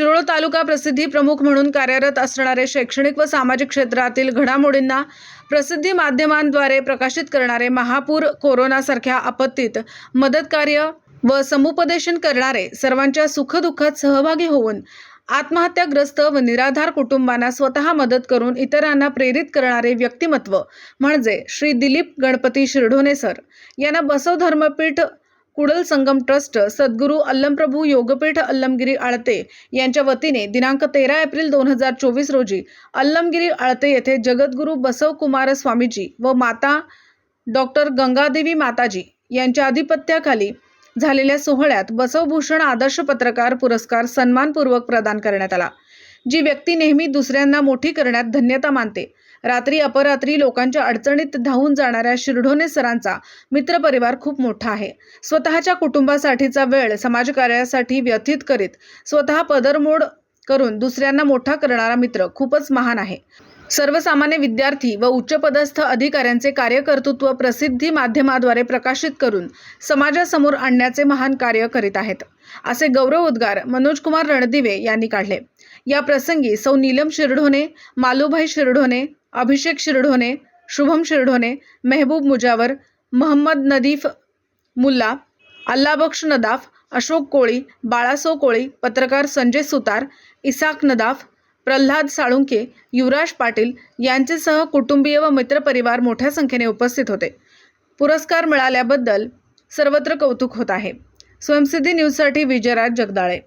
तालुका प्रसिद्धी प्रमुख म्हणून कार्यरत असणारे शैक्षणिक व सामाजिक क्षेत्रातील घडामोडींना प्रसिद्धी माध्यमांद्वारे प्रकाशित करणारे महापूर कोरोनासारख्या आपत्तीत मदतकार्य व समुपदेशन करणारे सर्वांच्या सुखदुःखात सहभागी होऊन आत्महत्याग्रस्त व निराधार कुटुंबांना स्वतः मदत करून इतरांना प्रेरित करणारे व्यक्तिमत्व म्हणजे श्री दिलीप गणपती शिरढोणे सर. यांना बसव धर्मपीठ कुडल संगम ट्रस्ट सद्गुरू अल्लमप्रभू योगपीठ अल्लमगिरी आळते यांच्या वतीने दिनांक तेरा एप्रिल दोन हजार चोवीस रोजी अल्लमगिरी आळते येथे जगद्गुरू बसवकुमार स्वामीजी व माता डॉक्टर गंगादेवी माताजी यांच्या अधिपत्याखाली झालेल्या सोहळ्यात बसवभूषण आदर्श पत्रकार पुरस्कार सन्मानपूर्वक प्रदान करण्यात आला. जी व्यक्ती नेहमी दुसऱ्यांना मोठी करण्यात धन्यता मानते. रात्री अपरात्री लोकांच्या अडचणीत धावून जाणाऱ्या शिरढोणे सरांचा मित्रपरिवार खूप मोठा आहे. स्वतःच्या कुटुंबासाठीचा वेळ समाजकार्यासाठी व्यथित करीत स्वतः पदरमोड करून दुसऱ्यांना मोठा करणारा मित्र खूपच महान आहे. सर्वसामान्य विद्यार्थी व उच्चपदस्थ अधिकाऱ्यांचे कार्यकर्तृत्व प्रसिद्धी माध्यमाद्वारे प्रकाशित करून समाजासमोर आणण्याचे महान कार्य करीत आहेत. असे गौरव उद्गार मनोजकुमार रणदिवे यांनी काढले. या प्रसंगी सौ नीलम शिरढोणे मालूभाई शिरढोणे अभिषेक शिरढोणे शुभम शिरढोणे मेहबूब मुजावर महम्मद नदीफ मुल्ला अल्लाबक्ष नदाफ अशोक कोळी बाळासो कोळी पत्रकार संजय सुतार इसाक नदाफ प्रल्हाद साळुंके युवराज पाटील यांचेसह कुटुंबीय व मित्रपरिवार मोठ्या संख्येने उपस्थित होते. पुरस्कार मिळाल्याबद्दल सर्वत्र कौतुक होत आहे. स्वयंसिद्धी न्यूजसाठी विजयराज जगदाळे.